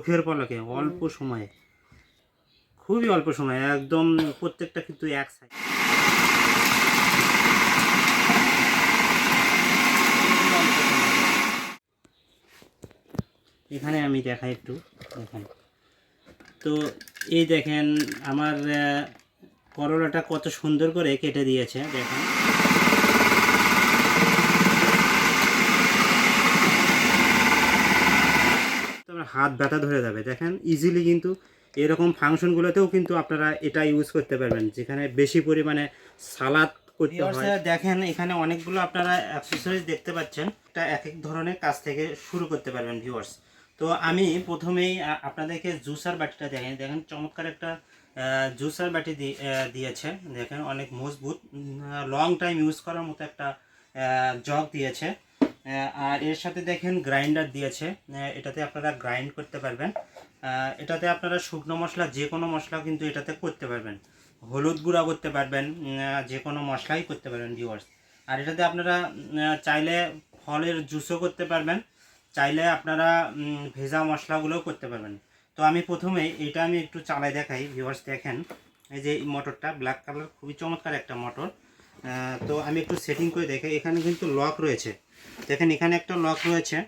চোখের পলকে অল্প সময়ে। খুবই অল্প সময়ে একদম প্রত্যেকটা কিন্তু এক সাইজ এখানে আমি দেখাই একটু দেখেন তো এই দেখেন আমার করলাটা কত সুন্দর করে কেটে দিয়েছে দেখেন। হাত ব্যথা ধরে যাবে। দেখেন ইজিলি কিন্তু এরকম ফাংশনগুলোতেও কিন্তু আপনারা এটা ইউজ করতে পারবেন যেখানে বেশি পরিমাণে সালাদ করতে হয়। দেখেন এখানে অনেকগুলো আপনারা অ্যাক্সেসরিজ দেখতে পাচ্ছেন। এটা এক এক ধরনের কাজ থেকে শুরু করতে পারবেন ভিউয়ার্স তো আমি প্রথমেই আপনাদেরকে জুসার বাটিটা দেখেন দেখেন চমৎকার একটা জুসার বাটি দিয়েছে। দেখেন অনেক মজবুত লং টাইম ইউজ করার মতো একটা জগ দিয়েছে। আর এর সাথে দেখেন গ্রাইন্ডার দিয়েছে। এটাতে আপনারা গ্রাইন্ড করতে পারবেন। এটাতে আপনারা শুকনো মশলা, যে কোনো মশলা কিন্তু এটাতে করতে পারবেন। হলুদ গুঁড়া করতে পারবেন যে কোনো মশলাই করতে পারবেন ভিউয়ার্স আর এটাতে আপনারা চাইলে ফলের জুসও করতে পারবেন। চাইলে আপনারা ভেজা মশলাগুলোও করতে পারবেন। তো আমি প্রথমে এটা আমি একটু চালাই দেখাই ভিউয়ার্স দেখেন। এই যে মোটরটা ব্ল্যাক কালার খুবই চমৎকার একটা মোটর। তো আমি একটু সেটিং করে দেখাই। এখানে কিন্তু লক রয়েছে। দেখেন, এখানে একটা লক রয়েছে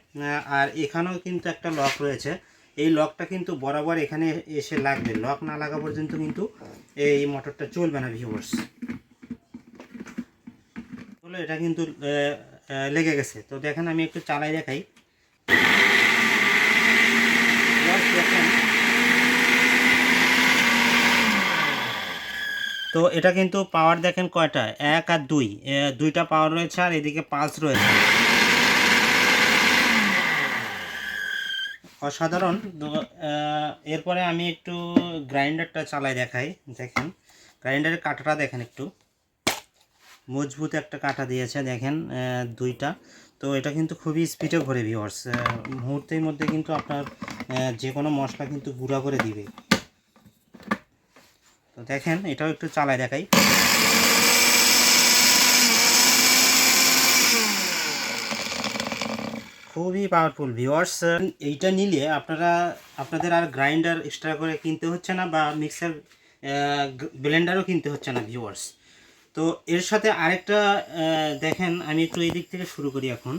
আর এখানেও কিন্তু একটা লক রয়েছে। এই লকটা কিন্তু বরাবর এখানে এসে লাগবে। লক না লাগা পর্যন্ত কিন্তু এই মোটরটা চলবে না ভিউয়ার্স হলো এটা কিন্তু লেগে গেছে। তো দেখেন, আমি একটু চালাই দেখাই। তো এটা কিন্তু পাওয়ার দেখেন কয়টা? এক আর দুই। দুইটা পাওয়ার রয়েছে আর এদিকে পালস রয়েছে। অসাধারণ। এরপরে আমি একটু গ্রাইন্ডারটা চালাই দেখাই, দেখেন। গ্রাইন্ডারের কাঁটাটা দেখেন একটু। মজবুত একটা কাঁটা দিয়েছে, দেখেন দুইটা। তো, এটা কিন্তু খুবই স্পিডে ঘোরে ভিওয়ার্স মুহূর্তের মধ্যে কিন্তু আপনার যে কোনো মশলা কিন্তু গুঁড়া করে দিবে। তো, দেখেন, এটাও একটু চালাই দেখাই। খুবই পাওয়ারফুল ভিওয়ার্স এইটা নিলে আপনারা, আপনাদের আর গ্রাইন্ডার এক্সট্রা করে কিনতে হচ্ছে না বা মিক্সার ব্লেন্ডারও কিনতে হচ্ছে না ভিওয়ার্স তো এর সাথে আরেকটা দেখেন, আমি একটু এই দিক থেকে শুরু করি এখন।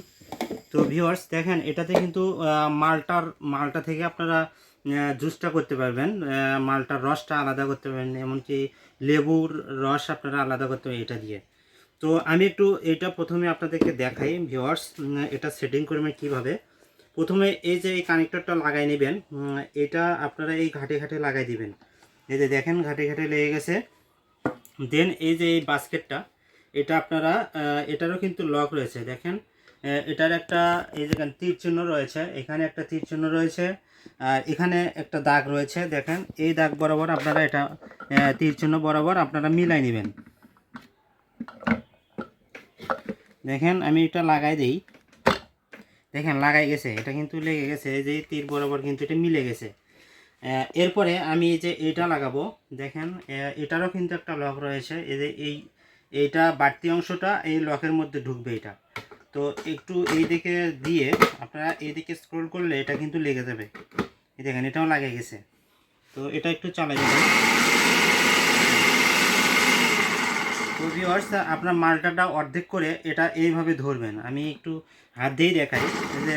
তো ভিউয়ার্স দেখেন, এটাতে কিন্তু মালটার, মালটা থেকে আপনারা জুসটা করতে পারবেন মালটার রসটা আলাদা করতে পারবেন, এমনকি লেবুর রস আপনারা আলাদা করতে পারবেন, এটা দিয়ে। তো আমি একটু এটা প্রথমে আপনাদেরকে দেখাই ভিওয়ার্স এটা সেটিং করবেন কীভাবে? প্রথমে এই যে এই কানেক্টরটা লাগাই নেবেন এটা আপনারা এই ঘাটে ঘাটে লাগাই দিবেন। এই যে দেখেন ঘাটে ঘাটে লেগে গেছে। দেন এই যে এই বাস্কেটটা, এটা আপনারা এটারও কিন্তু লক রয়েছে। দেখেন এটার একটা, এই যে তীর চিহ্ন রয়েছে। এখানে একটা তীর চিহ্ন রয়েছে, আর এখানে একটা দাগ রয়েছে। দেখেন, এই দাগ বরাবর আপনারা এটা তীর চিহ্ন বরাবর আপনারা মিলাই নেবেন। দেখেন আমি এটা লাগাই দেই। দেখেন লাগাই গেছে, এটা কিন্তু লেগে গেছে, এই যে তীর বরাবর কিন্তু এটা মিলে গেছে। এরপরে আমি এই যে এটা লাগাবো, দেখেন এটারও কিন্তু একটা লক রয়েছে, এই যে এই, এইটা বাড়তি অংশটা এই লকের মধ্যে ঢুকবে এটা। তো একটু এই দিকে দিয়ে আপনারা এইদিকে স্ক্রল করলে এটা কিন্তু লেগে যাবে। দেখেন, এটাও লাগে গেছে। তো এটা একটু চালাই যাবে তো ভিউয়ার্স আপনার মালটাটা অর্ধেক করে এটা এইভাবে ধরবেন। আমি একটু হাত দিয়েই দেখাই। যে।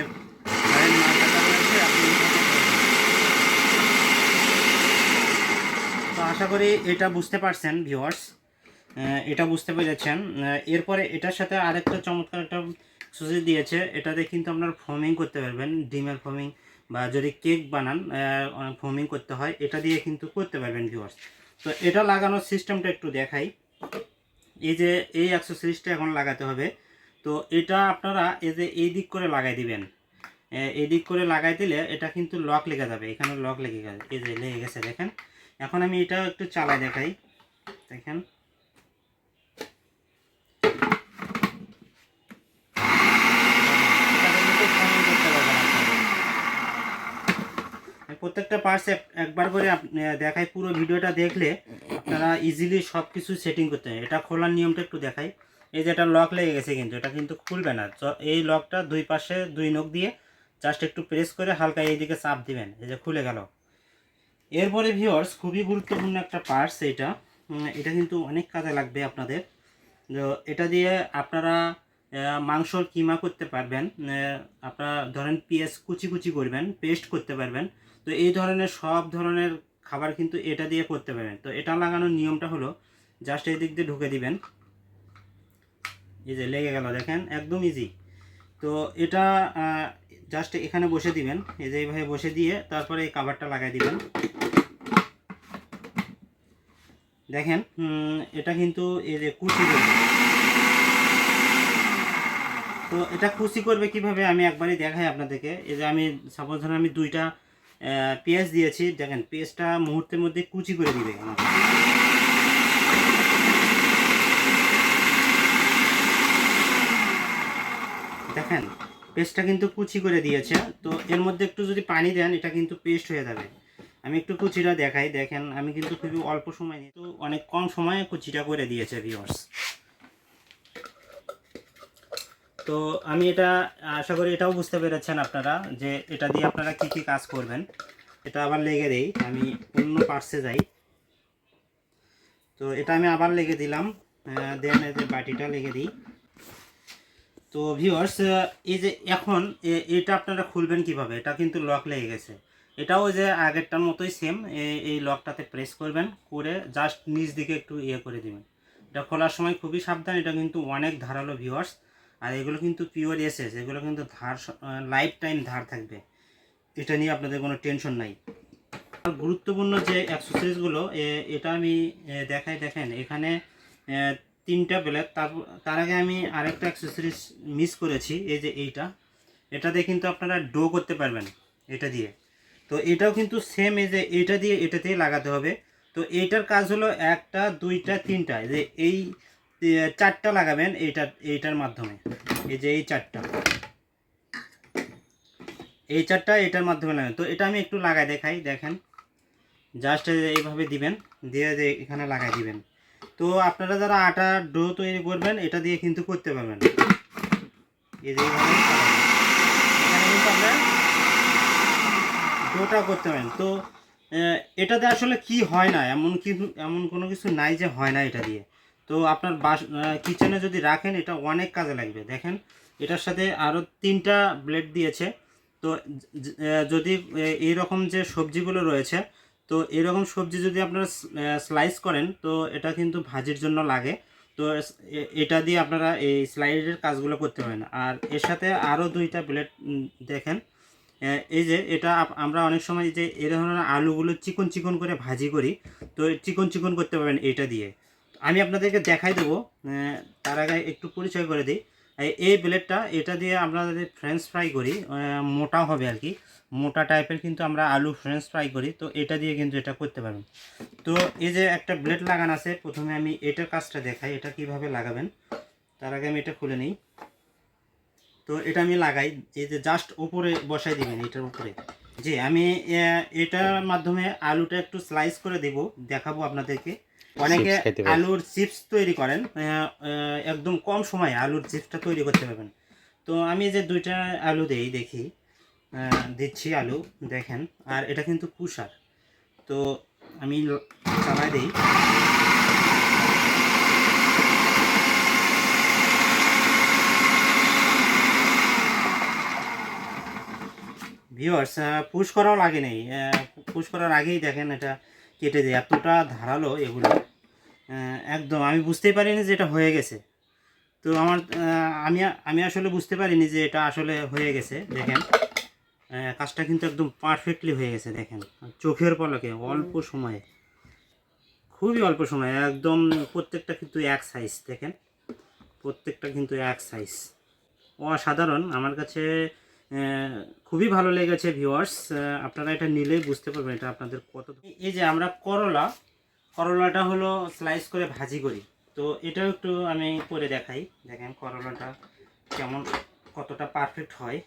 তো আশা করি এটা বুঝতে পারছেন ভিউয়ার্স এটা বুঝতে পেরেছেন। এরপরে এটার সাথে আরেকটা চমৎকার একটা সুজি দিয়েছে। এটাতে কিন্তু আপনার ফোমিং করতে পারবেন, ডিমের ফোমিং বা যদি কেক বানান ফোমিং করতে হয়, এটা দিয়ে কিন্তু করতে পারবেন ভিউয়ার্স তো এটা লাগানোর সিস্টেমটা একটু দেখাই। এই যে এই অ্যাক্সেসরিজটা এখন লাগাতে হবে। তো এটা আপনারা এই যে এই দিক করে লাগাই দিবেন। এই দিক করে লাগাই দিলে এটা কিন্তু লক লেগে যাবে। এখানে লক লেগে গেছে, এই যে লেগে গেছে দেখেন। এখন আমি এটা একটু চালাই দেখাই। দেখেন। প্রত্যেকটা পার্টস একবার করে দেখাই, পুরো ভিডিওটা দেখলে আপনারা ইজিলি সব কিছু সেটিং করতে হয়। এটা খোলার নিয়মটা একটু দেখাই। এই যে এটা লক লেগে গেছে কিন্তু, এটা কিন্তু খুলবে না। এই লকটা দুই পাশে দুই নখ দিয়ে জাস্ট একটু প্রেস করে হালকা এইদিকে চাপ দিবেন। এই যে খুলে গেল। এরপরে ভিওর্স খুবই গুরুত্বপূর্ণ একটা পার্টস এটা এটা কিন্তু অনেক কাজে লাগবে আপনাদের। এটা দিয়ে আপনারা মাংসর কিমা করতে পারবেন। আপনারা ধরেন পেঁয়াজ কুচি কুচি করবেন পেস্ট করতে পারবেন। তো এই ধরনের সব ধরনের খাবার কিন্তু এটা দিয়ে করতে পারেন তো এটা লাগানোর নিয়মটা হলো জাস্ট এই দিক দিয়ে ঢুকে দিবেন। এই যে লেগে গেল, দেখেন, একদম ইজি তো এটা জাস্ট এখানে বসে দিবেন। এই যে এইভাবে বসে দিয়ে তারপরে এই কাভারটা লাগাই দিবেন। দেখেন এটা কিন্তু এই যে কুচি করবে। তো এটা কুচি করবে কীভাবে আমি একবারই দেখাই আপনাদেরকে। এই যে আমি সাপোজ ধরেন আমি দুইটা পেঁয়াজ দিয়েছি। দেখেন, পেঁয়াজটা মুহূর্তের মধ্যে কুচি করে দিবে। দেখেন পেস্টটা কিন্তু কুচি করে দিয়েছে। তো এর মধ্যে একটু যদি পানি দেন, এটা কিন্তু পেস্ট হয়ে যাবে। আমি একটু কুচিটা দেখাই। দেখেন, আমি কিন্তু খুবই অল্প সময় নিয়ে তো অনেক কম সময়ে কুচিটা করে দিয়েছে ভিউয়ার্স তো আমি এটা আশা করি এটাও বুঝতে পেরেছেন আপনারা যে এটা দিয়ে আপনারা কি কি কাজ করবেন। এটা আবার লেগে দেই, আমি অন্য পার্সে যাই। তো এটা আমি আবার লেগে দিলাম। দেন বাটিটা লেগে দিই। তো ভিউয়ার্স এই যে এখন এটা আপনারা খুলবেন কীভাবে? এটা কিন্তু লক লেগে গেছে। এটাও যে আগেরটার মতোই সেম এই লকটাতে প্রেস করবেন, করে জাস্ট নিচ দিকে একটু ইয়ে করে দিবেন। এটা খোলার সময় খুবই সাবধান, এটা কিন্তু অনেক ধারালো ভিউয়ার্স আর এগুলো কিন্তু পিওর এসএস এগুলো কিন্তু ধার লাইফ টাইম ধার থাকবে। এটা নিয়ে আপনাদের কোনো টেনশন নাই। গুরুত্বপূর্ণ যে অ্যাক্সেসরিজগুলো এটা আমি দেখাই, দেখেন, এখানে তিনটা ব্লেড তার তার আগে আমি আরেকটা অ্যাক্সেসরিজ মিস করেছি, এই যে এইটা। এটা দিয়ে কিন্তু আপনারা ডো করতে পারবেন, এটা দিয়ে। তো এটাও কিন্তু সেম এই যে এটা দিয়ে এটাতেই লাগাতে হবে। তো এইটার কাজ হলো একটা, দুইটা, তিনটা যে এই চারটা লাগাবেন এইটার এইটার মাধ্যমে। এই যে এই চারটা। এই চারটা এটার মাধ্যমে লাগাবেন। তো এটা আমি একটু লাগাই দেখাই, দেখেন। জাস্ট এইভাবে দিবেন, দিয়ে এখানে লাগাই দিবেন। তো আপনারা যারা আটা ডো তৈরি করবেন, এটা দিয়ে কিন্তু করতে পারবেন। এই যে এইভাবে এখানে কিন্তু আপনারা ডোটা করতে পারেন। তো এটাতে আসলে কি হয় না, এমন কি, এমন কোনো কিছু নাই যে হয় না এটা দিয়ে। তো আপনার বাস কিচেনে যদি রাখেন, এটা অনেক কাজে লাগবে। দেখেন, এটার সাথে আরও তিনটা ব্লেড দিয়েছে। তো যদি এইরকম যে সবজিগুলো রয়েছে, তো এরকম সবজি যদি আপনারা স্লাইস করেন, তো এটা কিন্তু ভাজির জন্য লাগে। তো এটা দিয়ে আপনারা এই স্লাইডের কাজগুলো করতে পারেন। আর এর সাথে আরও দুইটা ব্লেড দেখেন এই যে এটা আমরা অনেক সময় যে এই ধরনের আলুগুলো চিকন চিকন করে ভাজি করি, তো চিকন চিকন করতে পারবেন এটা দিয়ে। আমি আপনাদেরকে দেখাই দেবো তার আগে একটু পরিচয় করে দিই। এই- ব্লেডটা, এটা দিয়ে আমরা যদি ফ্রেঞ্চ ফ্রাই করি মোটা হবে আর কি। মোটা টাইপের কিন্তু আমরা আলু ফ্রেঞ্চ ফ্রাই করি, তো এটা দিয়ে কিন্তু এটা করতে পারবেন। তো এই যে একটা ব্লেড লাগানো আছে, প্রথমে আমি এটার কাজটা দেখাই, এটা কীভাবে লাগাবেন। তার আগে আমি এটা খুলে নিই। তো এটা আমি লাগাই, এই যে জাস্ট উপরে বসাই দিবেন, এটার উপরে। যে আমি এটার মাধ্যমে আলুটা একটু স্লাইস করে দেব, দেখাবো আপনাদেরকে। অনেকে। আলুর চিপস তৈরি করেন। একদম কম সময়ে আলুর চিপসটা তৈরি করতে পারবেন। তো আমি যে দুইটা আলু দেই দেখি। দিচ্ছি আলু দেখেন। আর এটা কিন্তু কুষার তো আমি চালাই দিই। ভিউয়ার্স পুশ করাও লাগে নেই। পুশ করার আগেই দেখেন এটা কেটে যায়। এতটা ধারালো এগুলো। একদম। আমি বুঝতেই পারিনি যে এটা হয়ে গেছে। তো আমার আমি আমি আসলে বুঝতে পারিনি যে এটা আসলে হয়ে গেছে দেখেন। কাজটা কিন্তু একদম পারফেক্টলি হয়ে গেছে দেখেন। চোখের পলকে অল্প সময়ে। খুবই অল্প সময়ে একদম প্রত্যেকটা কিন্তু এক সাইজ দেখেন। প্রত্যেকটা কিন্তু এক সাইজ অসাধারণ। আমার কাছে খুবই ভালো লেগেছে ভিউয়ার্স আপনারা এটা নিলেই বুঝতে পারবেন এটা আপনাদের কত এই যে আমরা করলা করলাটা হলো স্লাইস করে ভাজি করি। তো এটাও একটু আমি করে দেখাই। দেখেন করলাটা কেমন কতটা পারফেক্ট হয়।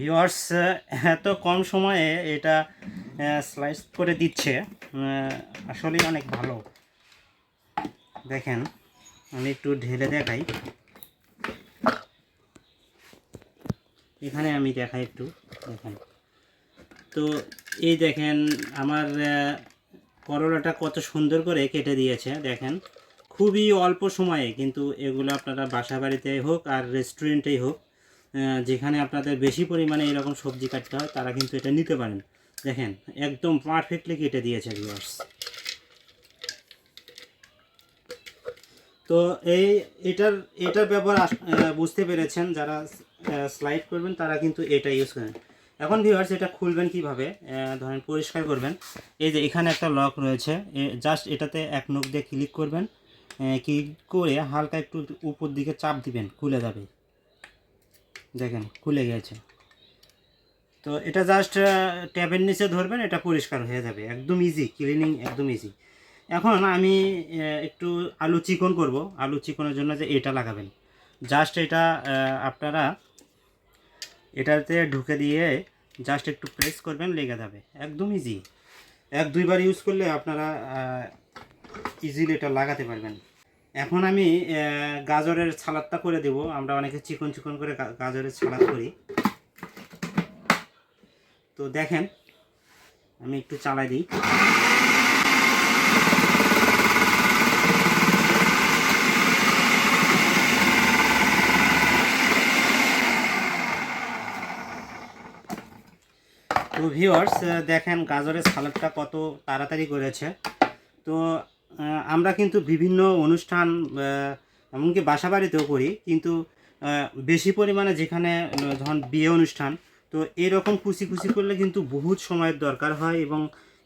ভিওয়ার্স এত কম সময়ে এটা স্লাইস করে দিচ্ছে। আসলেই অনেক ভালো। দেখেন, আমি একটু ঢেলে দেখাই। এখানে আমি দেখাই একটু, দেখেন। তো এই দেখেন, আমার করলাটা কত সুন্দর করে কেটে দিয়েছে, দেখেন। খুবই অল্প সময়ে, কিন্তু এগুলো আপনারা বাসা বাড়িতে হোক আর রেস্টুরেন্টেই হোক যেখানে আপনাদের বেশি পরিমাণে এরকম সবজি কাটতে হয়, তারা কিন্তু এটা নিতে পারেন। দেখেন, একদম পারফেক্টলি কেটে দিয়েছে ভিউয়ার্স তো এই, এটার এটার ব্যবহার বুঝতে পেরেছেন, যারা স্লাইড করবেন, তারা কিন্তু এটা ইউজ করেন। এখন ভিউয়ার্স এটা খুলবেন কীভাবে? ধরেন পরিষ্কার করবেন। এই যে এখানে একটা লক রয়েছে জাস্ট এটাতে এক নখ দিয়ে ক্লিক করবেন। ক্লিক করে হালকা একটু উপর দিকে চাপ দিবেন, খুলে যাবে। দেখেন, খুলে গেছে। তো এটা জাস্ট ট্যাবের নিচে ধরবেন, এটা পরিষ্কার হয়ে যাবে। একদম ইজি ক্লিনিং একদম ইজি এখন আমি একটু আলু চিকন করব। আলু চিকনের জন্য যে এটা লাগাবেন। জাস্ট এটা আপনারা এটাতে ঢুকে দিয়ে জাস্ট একটু প্রেস করবেন, লেগে যাবে। একদম ইজি এক দুইবার ইউজ করলে আপনারা ইজিলি এটা লাগাতে পারবেন। এখন আমি গাজরের সালাদটা করে দেব। আমরা অনেকে চিকন চিকন করে গাজরের সালাদ করি। তো দেখেন, আমি একটু চালাই দিই। তো ভিউয়ার্স দেখেন গাজরের সালাদটা কত তাড়াতাড়ি করেছে। তো আমরা কিন্তু বিভিন্ন অনুষ্ঠান এমনকি বাসা বাড়িতেও করি, কিন্তু বেশি পরিমাণে যেখানে, ধরুন, বিয়ে অনুষ্ঠান, তো এরকম কুচি কুচি করলে কিন্তু বহুত সময়ের দরকার হয় এবং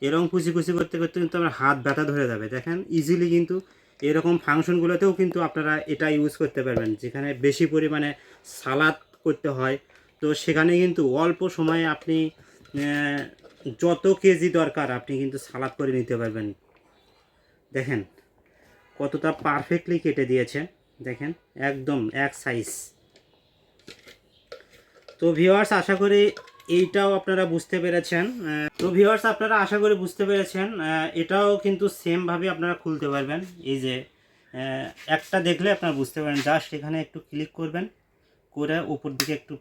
এরকম কুচি কুচি করতে করতে কিন্তু আমার হাত ব্যথা ধরে যাবে। দেখেন ইজিলি কিন্তু এরকম ফাংশনগুলোতেও কিন্তু আপনারা এটা ইউজ করতে পারবেন। যেখানে বেশি পরিমাণে সালাদ করতে হয়, তো সেখানে কিন্তু অল্প সময়ে আপনি যত কেজি দরকার আপনি কিন্তু সালাদ করে নিতে পারবেন। দেখেন, কতটা পারফেক্টলি কেটে দিয়েছে। দেখেন, একদম এক সাইজ তো ভিওয়ার্স আশা করি এইটাও আপনারা বুঝতে পেরেছেন। তো ভিওয়ার্স আপনারা আশা করি বুঝতে পেরেছেন। এটাও কিন্তু সেমভাবে আপনারা খুলতে পারবেন। এই যে একটা দেখলে আপনারা বুঝতে পারেন। জাস্ট এখানে একটু ক্লিক করবেন, করে উপর দিকে একটু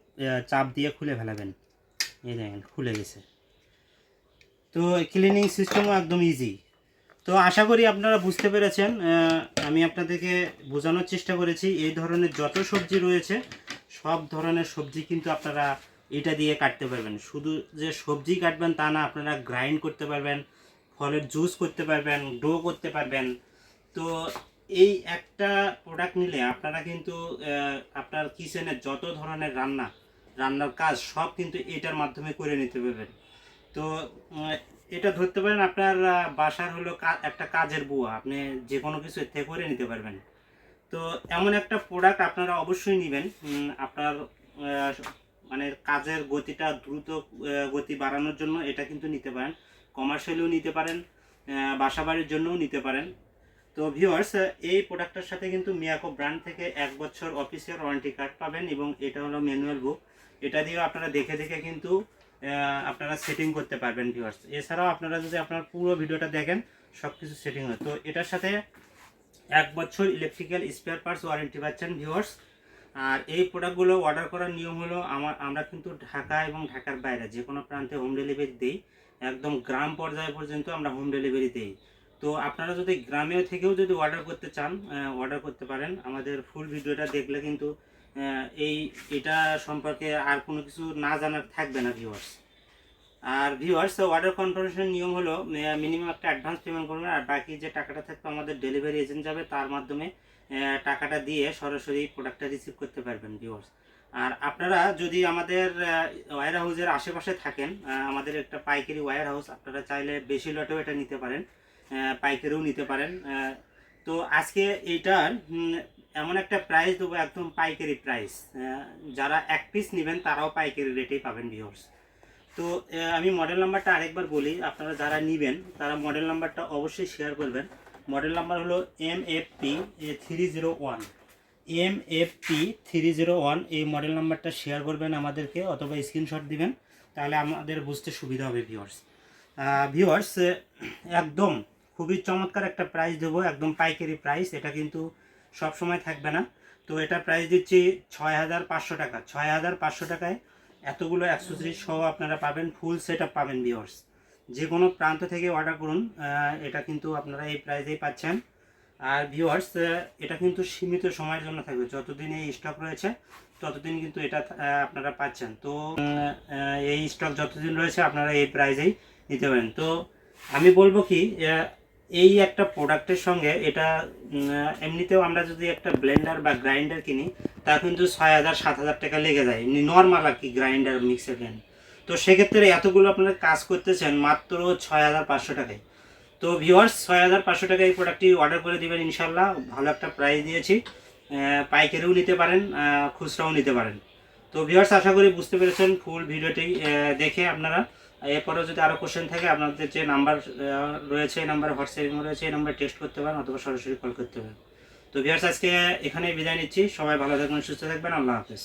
চাপ দিয়ে খুলে ফেলাবেন। এই দেখেন, খুলে গেছে। তো ক্লিনিং সিস্টেমও একদম ইজি তো আশা করি আপনারা বুঝতে পেরেছেন আমি আপনাদেরকে বোঝানোর চেষ্টা করেছি, এই ধরনের যত সবজি রয়েছে, সব ধরনের সবজি কিন্তু আপনারা এটা দিয়ে কাটতে পারবেন। শুধু যে সবজি কাটবেন তা না, আপনারা গ্রাইন্ড করতে পারবেন, ফলের জুস করতে পারবেন ডো করতে পারবেন। তো এই একটা প্রোডাক্ট নিলে আপনারা কিন্তু আপনার কিচেনের যত ধরনের রান্না, রান্নার কাজ, সব কিন্তু এটার মাধ্যমে করে নিতে পারবেন। তো এটা ধরতে পারেন আপনার বাসার হলো একটা কাজের বুয়া, আপনি যে কোনো কিছু এর থেকে করে নিতে পারবেন। তো এমন একটা প্রোডাক্ট আপনারা অবশ্যই নেবেন আপনার মানে কাজের গতিটা দ্রুত গতি বাড়ানোর জন্য এটা কিন্তু নিতে পারেন। কমার্শিয়ালিও নিতে পারেন বাসা বাড়ির জন্যও নিতে পারেন। তো ভিউয়ার্স এই প্রোডাক্টটার সাথে কিন্তু মিয়াকো ব্র্যান্ড থেকে এক বছর অফিসিয়াল ওয়ারেন্টি কার্ড পাবেন এবং এটা হলো ম্যানুয়াল বুক এটা দিয়েও আপনারা দেখে দেখে কিন্তু আপনারা সেটিং করতে পারবেন ভিউয়ার্স এছাড়াও আপনারা যদি আপনার পুরো ভিডিওটা দেখেন সব কিছু সেটিং হয়। তো এটার সাথে এক বছর ইলেকট্রিক্যাল স্পেয়ার পার্টস ওয়ারেন্টি পাচ্ছেন ভিউয়ার্স আর এই প্রোডাক্টগুলো অর্ডার করার নিয়ম হলো আমার আমরা কিন্তু ঢাকা এবং ঢাকার বাইরে যে কোনো প্রান্তে হোম ডেলিভারি দিই। একদম গ্রাম পর্যায়ে পর্যন্ত আমরা হোম ডেলিভারি দিই। তো আপনারা যদি গ্রামেও থেকেও যদি অর্ডার করতে চান অর্ডার করতে পারেন। আমাদের ফুল ভিডিওটা দেখলে কিন্তু এই এটা সম্পর্কে আর কোনো কিছু না জানার থাকবে না ভিউয়ার্স আর ভিউয়ার্স অর্ডার কনফার্মেশন নিয়ম হলো মিনিমাম একটা অ্যাডভান্স পেমেন্ট করবেন, আর বাকি যে টাকাটা থাকবে আমাদের ডেলিভারি এজেন্ট যাবে, তার মাধ্যমে টাকাটা দিয়ে সরাসরি প্রোডাক্টটা রিসিভ করতে পারবেন ভিউয়ার্স আর আপনারা যদি আমাদের ওয়ার হাউসের আশেপাশে থাকেন আমাদের একটা পাইকারি ওয়ার হাউস আপনারা চাইলে বেশি লটেও এটা নিতে পারেন পাইকারিও নিতে পারেন তো আজকে এইটার এমন একটা প্রাইস দেবো, একদম পাইকারি প্রাইস যারা এক পিস নেবেন, তারাও পাইকারি রেটেই পাবেন ভিউয়ার্স তো আমি মডেল নাম্বারটা আরেকবার বলি, আপনারা যারা নেবেন, তারা মডেল নাম্বারটা অবশ্যই শেয়ার করবেন। মডেল নাম্বার হলো M F P three zero one M F P three zero one এই মডেল নাম্বারটা শেয়ার করবেন আমাদেরকে, অথবা স্ক্রিনশট দিবেন, তাহলে আমাদের বুঝতে সুবিধা হবে ভিউয়ার্স ভিউয়ার্স একদম খুবই চমৎকার একটা প্রাইস দেবো, একদম পাইকারি প্রাইস এটা কিন্তু সব সময় থাকবে না। তো এটা প্রাইস দিচ্ছি ছয় হাজার পাঁচশো টাকা। ছয় হাজার পাঁচশো টাকায় এতগুলো অ্যাক্সেসরিজ সহ আপনারা পাবেন ফুল সেট আপ পাবেন ভিউয়ার্স যে কোনো প্রান্ত থেকে অর্ডার করুন এটা কিন্তু আপনারা এই প্রাইসেই পাচ্ছেন। আর ভিউয়ার্স এটা কিন্তু সীমিত সময়ের জন্য থাকবে। যতদিন এই স্টক রয়েছে, ততদিন কিন্তু এটা আপনারা পাচ্ছেন। তো এই স্টক যতদিন রয়েছে, আপনারা এই প্রাইজেই নিতে পারেন। তো, আমি বলব কি এই একটা প্রোডাক্টের সঙ্গে এটা এমনিতেও আমরা যদি একটা ব্লেন্ডার বা গ্রাইন্ডার কিনি, তা কিন্তু ছয় হাজার, সাত হাজার টাকা লেগে যায়। এমনি নর্মাল আর কি গ্রাইন্ডার মিক্সার গ্রাইন্ডার তো সেক্ষেত্রে এতগুলো আপনারা কাজ করতেছেন মাত্র ছয় হাজার পাঁচশো টাকায়। তো ভিওয়ার্স ছয় হাজার পাঁচশো টাকায় এই প্রোডাক্টটি অর্ডার করে দিবেন ইনশাল্লাহ ভালো একটা প্রাইস দিয়েছি। পাইকারিও নিতে পারেন খুচরাও নিতে পারেন। তো ভিওয়ার্স আশা করি বুঝতে পেরেছেন ফুল ভিডিওটি দেখে আপনারা। এরপরেও যদি আরও কোশ্চেন থাকে, আপনাদের যে নাম্বার রয়েছে এই নাম্বার হোয়াটসঅ্যাপ রয়েছে, এই নাম্বার টেক্সট করতে পারেন অথবা সরাসরি কল করতে পারেন। তো ভিউয়ার্স আজকে এখানেই বিদায় নিচ্ছি। সবাই ভালো থাকবেন, সুস্থ থাকবেন। আল্লাহ হাফেজ।